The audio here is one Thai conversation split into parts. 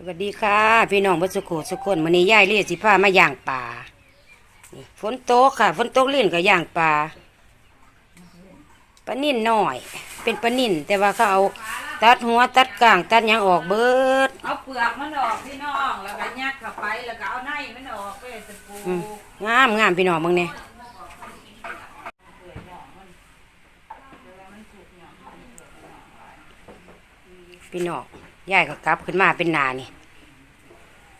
สวัสดีค่ะ พี่น้องเบัสุโขสุกคนมื้อนี้ยายเรียกสิพามาย่างปลานี่ฝนตกค่ะฝนตกเล่นก็ย่างปลาปลานิ่นน้อย เป็นปลานิ่นแต่ว่าเขาเอาตัดหัวตัดกลางตัดหยังออกเบิดเอาเปลือกมันออกพี่น้องแล้วก็ยัดเข้าไปแล้วก็เอาในมันออกไปตะปูอืมงามงามพี่น้องมึงเนี่ยพี่น้อง ยายก็กลับขึ้นมาเป็นหนานี่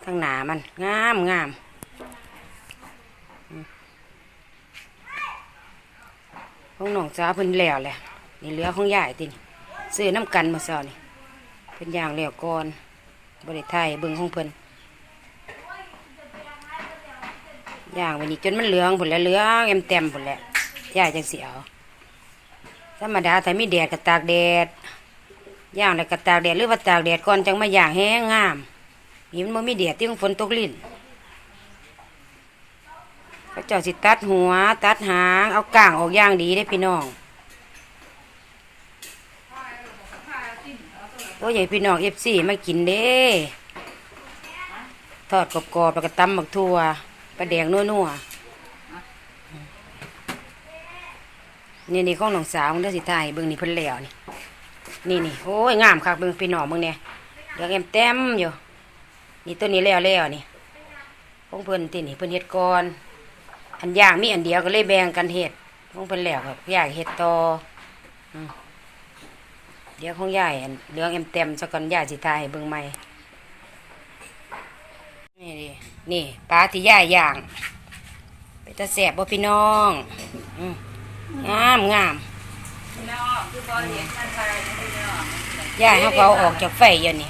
ทั้งหนามันงามงามอืมของน้องสาวเพิ่นแล้วแหละนี่เหลือของยายตินซื้อน้ำกันมาซอนี่เพิ่นย่างแล้วก่อนบริไทยเบิ่งของเพิ่นย่างวันนี้จนมันเหลืองผลแล้วเหลืองเอ็มเต็มผลแล้วย่ายจังเสียวธรรมดาถ้ามีแดดก็ตากแดด ย่างแล้วก็ตากแดดหรือว่าตากแดดก่อนจังมาย่างแห้งงามนี่มันบ่มีแดดที่ฝนตกลิ้นพระเจ้าสิตัดหัว ตัดหาง เอาก้างออกย่างดีได้พี่น้องโอ้ยใหญ่พี่น้องเอฟซีมากินเด้ทอดกรอบๆแล้วก็ตำหมักทั่วปลาแดงนัวๆนี่นี่ของน้องสาวของเด้สิทายเบิ่งนี่เพิ่นแล้วนี่ นี่นี่โอ้ยงามคักเบิ่งพี่น้องเบิ่งเนี่ยเดี๋ยวแอมเต็มอยู่นี่ตัวนี้แล้วแล้วนี่ของเพิ่นตินี่เพิ่นเฮ็ดก่อนอันย่างมีอันเดียวก็เลยแบ่งกันเฮ็ดของเพิ่นแล้วก็อยากเฮ็ดต่อเดี๋ยวของยายอันเหลืองแอมเต็มซะก่อนยายสิทายเบิ่งใหม่นี่ดินี่ปลาที่ย่ายย่างไปตะแสบบ่พี่น้องงามงาม ย่ายเขาก็เอาออกจากไฟอยู่นี่